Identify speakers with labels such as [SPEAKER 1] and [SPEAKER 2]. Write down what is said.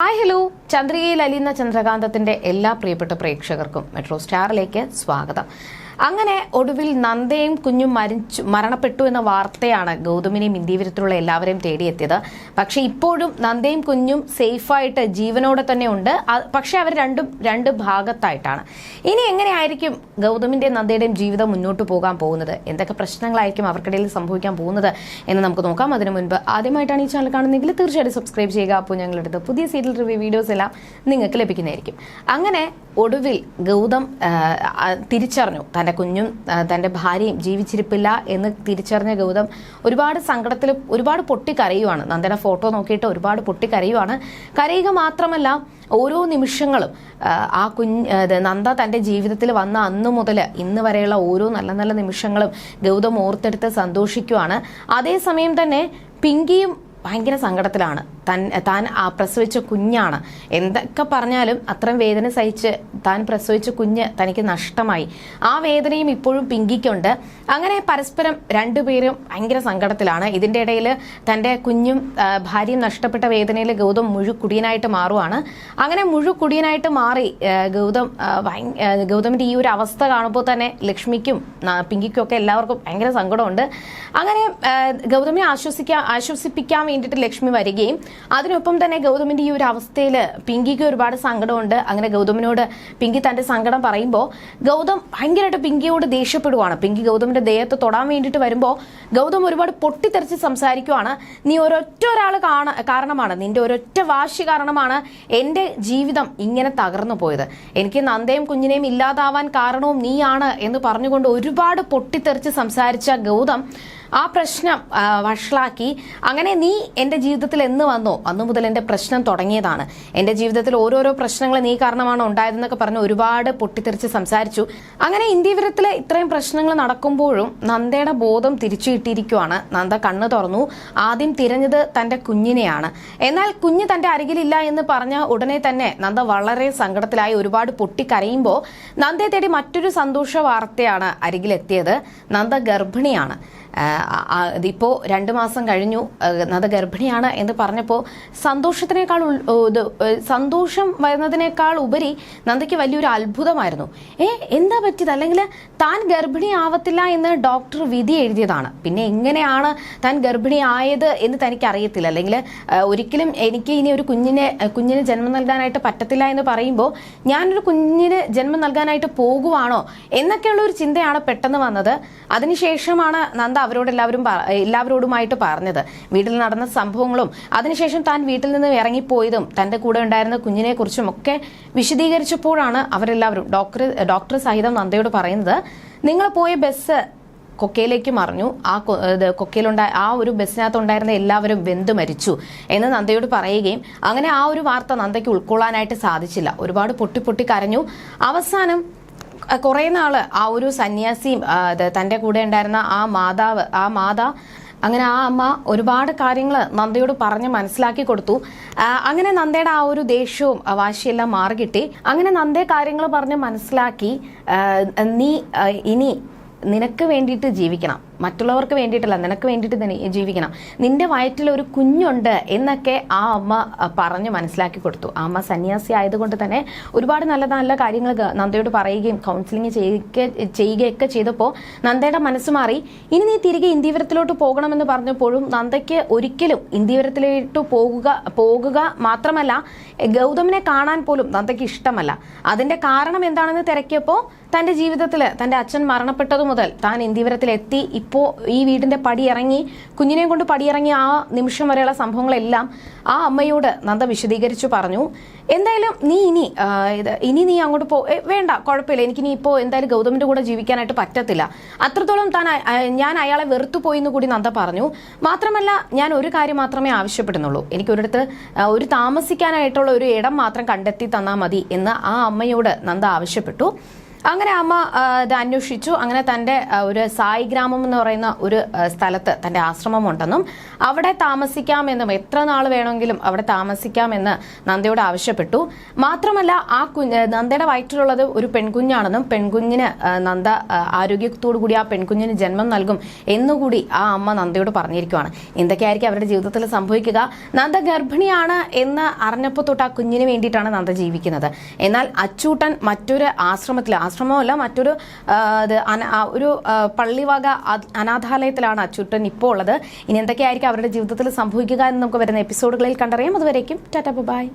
[SPEAKER 1] Hi hello ചന്ദ്രികയിൽ അലിയുന്ന ചന്ദ്രകാന്തത്തിന്റെ എല്ലാ പ്രിയപ്പെട്ട പ്രേക്ഷകർക്കും മെട്രോ സ്റ്റാറിലേക്ക് സ്വാഗതം. അങ്ങനെ ഒടുവിൽ നന്ദയും കുഞ്ഞും മരിച്ചു മരണപ്പെട്ടു എന്ന വാർത്തയാണ് ഗൗതമിനെയും ഇന്ത്യവിരുത്തിലുള്ള എല്ലാവരെയും തേടിയെത്തിയത്. പക്ഷേ ഇപ്പോഴും നന്ദയും കുഞ്ഞും സേഫായിട്ട് ജീവനോടെ തന്നെ ഉണ്ട്. പക്ഷേ അവർ രണ്ടും രണ്ട് ഭാഗത്തായിട്ടാണ്. ഇനി എങ്ങനെയായിരിക്കും ഗൗതമിന്റെയും നന്ദയുടെയും ജീവിതം മുന്നോട്ട് പോകാൻ പോകുന്നത്? എന്തൊക്കെ പ്രശ്നങ്ങളായിരിക്കും അവർക്കിടയിൽ സംഭവിക്കാൻ പോകുന്നത് എന്ന് നമുക്ക് നോക്കാം. അതിനു മുൻപ് ആദ്യമായിട്ടാണ് ഈ ചാനൽ കാണുന്നതെങ്കിൽ തീർച്ചയായിട്ടും സബ്സ്ക്രൈബ് ചെയ്യുക. അപ്പോൾ ഞങ്ങളെടുത്ത പുതിയ സീരിയൽ റിവ്യൂ വീഡിയോസ് എല്ലാം നിങ്ങൾക്ക് ലഭിക്കുന്നതായിരിക്കും. അങ്ങനെ ഒടുവിൽ ഗൗതം തിരിച്ചറിഞ്ഞു. തന്റെ കുഞ്ഞും ആ, തന്റെ ഭാര്യയും ജീവിച്ചിരിപ്പില്ല എന്ന് തിരിച്ചറിഞ്ഞ ഗൗതം ഒരുപാട് സങ്കടത്തിൽ ഒരുപാട് പൊട്ടിക്കരയുവാണ്. നന്ദന ഫോട്ടോ നോക്കിയിട്ട് ഒരുപാട് പൊട്ടിക്കരയുവാണ്. കരയുക മാത്രമല്ല ഓരോ നിമിഷങ്ങളും ആ, കുഞ്ഞ് നന്ദ തന്റെ ജീവിതത്തിൽ വന്ന അന്ന് മുതൽ ഇന്ന് വരെയുള്ള ഓരോ നല്ല നല്ല നിമിഷങ്ങളും ഗൗതം ഓർത്തെടുത്ത് സന്തോഷിക്കുവാണ്. അതേസമയം തന്നെ പിങ്കിയും ഭയങ്കര സങ്കടത്തിലാണ്. തൻ പ്രസവിച്ച കുഞ്ഞാണ്. എന്തൊക്കെ പറഞ്ഞാലും അത്രയും വേദന സഹിച്ച് താൻ പ്രസവിച്ച കുഞ്ഞ് തനിക്ക് നഷ്ടമായി. ആ വേദനയും ഇപ്പോഴും പിങ്കിക്കുണ്ട്. അങ്ങനെ പരസ്പരം രണ്ടുപേരും ഭയങ്കര സങ്കടത്തിലാണ്. ഇതിന്റെ ഇടയിൽ തന്റെ കുഞ്ഞും ഭാര്യയും നഷ്ടപ്പെട്ട വേദനയിൽ ഗൗതം മുഴുക്കുടിയനായിട്ട് മാറുവാണ്. അങ്ങനെ മുഴുക്കുടിയനായിട്ട് മാറി ഗൗതം ഗൗതമിന്റെ ഈ ഒരു അവസ്ഥ കാണുമ്പോൾ തന്നെ ലക്ഷ്മിക്കും പിങ്കിക്കും ഒക്കെ എല്ലാവർക്കും ഭയങ്കര സങ്കടമുണ്ട്. അങ്ങനെ ഗൗതമിനെ ആശ്വസിക്കാൻ ആശ്വസിപ്പിക്കാൻ വേണ്ടിയിട്ട് ലക്ഷ്മി വരികയും അതിനൊപ്പം തന്നെ ഗൗതമിന്റെ ഈ ഒരു അവസ്ഥയിൽ പിങ്കിക്ക് ഒരുപാട് സങ്കടമുണ്ട്. അങ്ങനെ ഗൗതമിനോട് പിങ്കി തന്റെ സങ്കടം പറയുമ്പോൾ ഗൗതം ഭയങ്കരമായിട്ട് പിങ്കിയോട് ദേഷ്യപ്പെടുവാണ്. പിങ്കി ഗൗതമിന്റെ ദേഹത്ത് തൊടാൻ വേണ്ടിയിട്ട് വരുമ്പോൾ ഗൗതം ഒരുപാട് പൊട്ടിത്തെറിച്ച് സംസാരിക്കുവാണ്. നീ ഒരൊറ്റ ഒരാൾ കാണ കാരണമാണ്. നിന്റെ ഒരൊറ്റ വാശി കാരണമാണ് എന്റെ ജീവിതം ഇങ്ങനെ തകർന്നു പോയത്. എനിക്ക് നന്ദയും കുഞ്ഞിനെയും ഇല്ലാതാവാൻ കാരണവും നീയാണ് എന്ന് പറഞ്ഞുകൊണ്ട് ഒരുപാട് പൊട്ടിത്തെറിച്ച് സംസാരിച്ച ഗൗതം ആ പ്രശ്നം വഷളാക്കി. അങ്ങനെ നീ എന്റെ ജീവിതത്തിൽ എന്ന് വന്നോ? അന്നു മുതൽ എന്റെ പ്രശ്നം തുടങ്ങിയതാണ്. എന്റെ ജീവിതത്തിൽ ഓരോരോ പ്രശ്നങ്ങൾ നീ കാരണമാണ് ഉണ്ടായതെന്നൊക്കെ പറഞ്ഞ് ഒരുപാട് പൊട്ടിത്തെറിച്ച് സംസാരിച്ചു. അങ്ങനെ ഇന്ത്യവിരത്തിൽ ഇത്രയും പ്രശ്നങ്ങൾ നടക്കുമ്പോഴും നന്ദയുടെ ബോധം തിരിച്ചു കിട്ടിയിരിക്കുവാണ് നന്ദ കണ്ണ് തുറന്നു. ആദ്യം തിരഞ്ഞത് തന്റെ കുഞ്ഞിനെയാണ്. എന്നാൽ കുഞ്ഞ് തന്റെ അരികിലില്ല എന്ന് പറഞ്ഞ ഉടനെ തന്നെ നന്ദ വളരെ സങ്കടത്തിലായി ഒരുപാട് പൊട്ടിക്കരയുമ്പോൾ നന്ദയെ തേടി മറ്റൊരു സന്തോഷ വാർത്തയാണ് അരികിലെത്തിയത്. നന്ദ ഗർഭിണിയാണ്. ഇതിപ്പോൾ രണ്ട് മാസം കഴിഞ്ഞു. നദ ഗർഭിണിയാണ് എന്ന് പറഞ്ഞപ്പോൾ സന്തോഷത്തിനേക്കാൾ ഇത്, സന്തോഷം വരുന്നതിനേക്കാൾ ഉപരി നന്ദയ്ക്ക് വലിയൊരു അത്ഭുതമായിരുന്നു. ഏ എന്താ പറ്റിയത്? അല്ലെങ്കിൽ താൻ ഗർഭിണി ആവത്തില്ല എന്ന് ഡോക്ടർ വിധി എഴുതിയതാണ്. പിന്നെ എങ്ങനെയാണ് താൻ ഗർഭിണി ആയത് എന്ന് തനിക്ക് അറിയത്തില്ല. അല്ലെങ്കിൽ ഒരിക്കലും എനിക്ക് ഇനി ഒരു കുഞ്ഞിനെ കുഞ്ഞിന് ജന്മം നൽകാനായിട്ട് പറ്റത്തില്ല എന്ന് പറയുമ്പോൾ ഞാനൊരു കുഞ്ഞിന് ജന്മം നൽകാനായിട്ട് പോകുവാണോ എന്നൊക്കെയുള്ള ഒരു ചിന്തയാണ് പെട്ടെന്ന് വന്നത്. അതിനുശേഷമാണ് നന്ദ അവരോട് എല്ലാവരും എല്ലാവരോടുമായിട്ട് പറഞ്ഞത്. വീട്ടിൽ നടന്ന സംഭവങ്ങളും അതിനുശേഷം താൻ വീട്ടിൽ നിന്ന് ഇറങ്ങിപ്പോയതും തന്റെ കൂടെ ഉണ്ടായിരുന്ന കുഞ്ഞിനെ കുറിച്ചും ഒക്കെ വിശദീകരിച്ചപ്പോഴാണ് അവരെല്ലാവരും ഡോക്ടർ ഡോക്ടർ സഹിതം നന്ദയോട് പറയുന്നത്. നിങ്ങൾ പോയ ബസ് കൊക്കയിലേക്ക് മറിഞ്ഞു. ആ കൊക്കയിലുണ്ടായ ആ ഒരു ബസ്സിനകത്ത് ഉണ്ടായിരുന്ന എല്ലാവരും വെന്ത് മരിച്ചു എന്ന് നന്ദയോട് പറയുകയും അങ്ങനെ ആ ഒരു വാർത്ത നന്ദയ്ക്ക് ഉൾക്കൊള്ളാനായിട്ട് സാധിച്ചില്ല. ഒരുപാട് പൊട്ടി പൊട്ടി കരഞ്ഞു. അവസാനം കുറെ നാൾ ആ ഒരു സന്യാസിയും തന്റെ കൂടെ ഉണ്ടായിരുന്ന ആ മാതാവ് ആ മാതാ അങ്ങനെ ആ അമ്മ ഒരുപാട് കാര്യങ്ങൾ നന്ദയോട് പറഞ്ഞ് മനസ്സിലാക്കി കൊടുത്തു. അങ്ങനെ നന്ദയുടെ ആ ഒരു ദേഷ്യവും വാശിയെല്ലാം മാറിക്കിട്ടി. അങ്ങനെ നന്ദയെ കാര്യങ്ങൾ പറഞ്ഞ് മനസ്സിലാക്കി നീ ഇനി നിനക്ക് വേണ്ടിയിട്ട് ജീവിക്കണം. മറ്റുള്ളവർക്ക് വേണ്ടിയിട്ടല്ല നിനക്ക് വേണ്ടിയിട്ട് തന്നെ ജീവിക്കണം. നിന്റെ വയറ്റിൽ ഒരു കുഞ്ഞുണ്ട് എന്നൊക്കെ ആ അമ്മ പറഞ്ഞു മനസ്സിലാക്കി കൊടുത്തു. ആ അമ്മ സന്യാസി ആയതുകൊണ്ട് തന്നെ ഒരുപാട് നല്ല നല്ല കാര്യങ്ങൾ നന്ദയോട് പറയുകയും കൗൺസിലിംഗ് ചെയ്യുക ചെയ്യുകയൊക്കെ ചെയ്തപ്പോൾ നന്ദയുടെ മനസ്സ് മാറി. ഇനി നീ തിരികെ ഇന്ത്യവരത്തിലോട്ട് പോകണമെന്ന് പറഞ്ഞപ്പോഴും നന്ദയ്ക്ക് ഒരിക്കലും ഇന്ത്യവരത്തിലോട്ട് പോകുക പോകുക മാത്രമല്ല ഗൗതമിനെ കാണാൻ പോലും നന്ദയ്ക്ക് ഇഷ്ടമല്ല. അതിന്റെ കാരണം എന്താണെന്ന് തിരക്കിയപ്പോൾ തന്റെ ജീവിതത്തിൽ തന്റെ അച്ഛൻ മരണപ്പെട്ടതു മുതൽ താൻ ഇന്ത്യവരത്തിൽ എത്തി ഇപ്പോൾ ഈ വീടിന്റെ പടി ഇറങ്ങി കുഞ്ഞിനെ കൊണ്ട് പടിയിറങ്ങി ആ നിമിഷം വരെയുള്ള സംഭവങ്ങളെല്ലാം ആ അമ്മയോട് നന്ദ വിശദീകരിച്ചു പറഞ്ഞു. എന്തായാലും നീ ഇനി ഇത് ഇനി നീ അങ്ങോട്ട് പോ വേണ്ട കുഴപ്പമില്ല. എനിക്ക് നീ ഇപ്പോൾ എന്തായാലും ഗൗതമിന്റെ കൂടെ ജീവിക്കാനായിട്ട് പറ്റത്തില്ല. അത്രത്തോളം താൻ ഞാൻ അയാളെ വെറുത്തു പോയി എന്ന് കൂടി നന്ദ പറഞ്ഞു. മാത്രമല്ല ഞാൻ ഒരു കാര്യം മാത്രമേ ആവശ്യപ്പെടുന്നുള്ളൂ. എനിക്ക് ഒരിടത്ത് ഒരു താമസിക്കാനായിട്ടുള്ള ഒരു ഇടം മാത്രം കണ്ടെത്തി തന്നാൽ മതി എന്ന് ആ അമ്മയോട് നന്ദ ആവശ്യപ്പെട്ടു. അങ്ങനെ അമ്മ ഇത് അന്വേഷിച്ചു. അങ്ങനെ തന്റെ ഒരു സായി ഗ്രാമം എന്ന് പറയുന്ന ഒരു സ്ഥലത്ത് സ്ഥലത്ത് ആശ്രമം ഉണ്ടെന്നും അവിടെ താമസിക്കാമെന്നും എത്ര നാൾ വേണമെങ്കിലും അവിടെ താമസിക്കാമെന്ന് നന്ദയോട് ആവശ്യപ്പെട്ടു. മാത്രമല്ല ആ കുഞ്ഞ് നന്ദയുടെ വയറ്റിലുള്ളത് ഒരു പെൺകുഞ്ഞാണെന്നും പെൺകുഞ്ഞിന് നന്ദ ആരോഗ്യത്തോടു കൂടി ആ പെൺകുഞ്ഞിന് ജന്മം നൽകും എന്നുകൂടി ആ അമ്മ നന്ദയോട് പറഞ്ഞിരിക്കുകയാണ് എന്തൊക്കെയായിരിക്കും അവരുടെ ജീവിതത്തിൽ സംഭവിക്കുക? നന്ദ ഗർഭിണിയാണ് എന്ന് അറിഞ്ഞപ്പോൾ തൊട്ട് ആ കുഞ്ഞിന് വേണ്ടിയിട്ടാണ് നന്ദ ജീവിക്കുന്നത്. എന്നാൽ അച്ചൂട്ടൻ മറ്റൊരു ആശ്രമത്തിൽ ആശ്രമമല്ല മറ്റൊരു ഒരു പള്ളിവക അനാഥാലയത്തിലാണ് അച്യുട്ടൻ ഇപ്പോൾ ഉള്ളത്. ഇനി എന്തൊക്കെയായിരിക്കും അവരുടെ ജീവിതത്തിൽ സംഭവിക്കുക എന്ന് നമുക്ക് വരുന്ന എപ്പിസോഡുകളിൽ കണ്ടറിയാം. അതുവരേക്കും ടാറ്റ ബൈ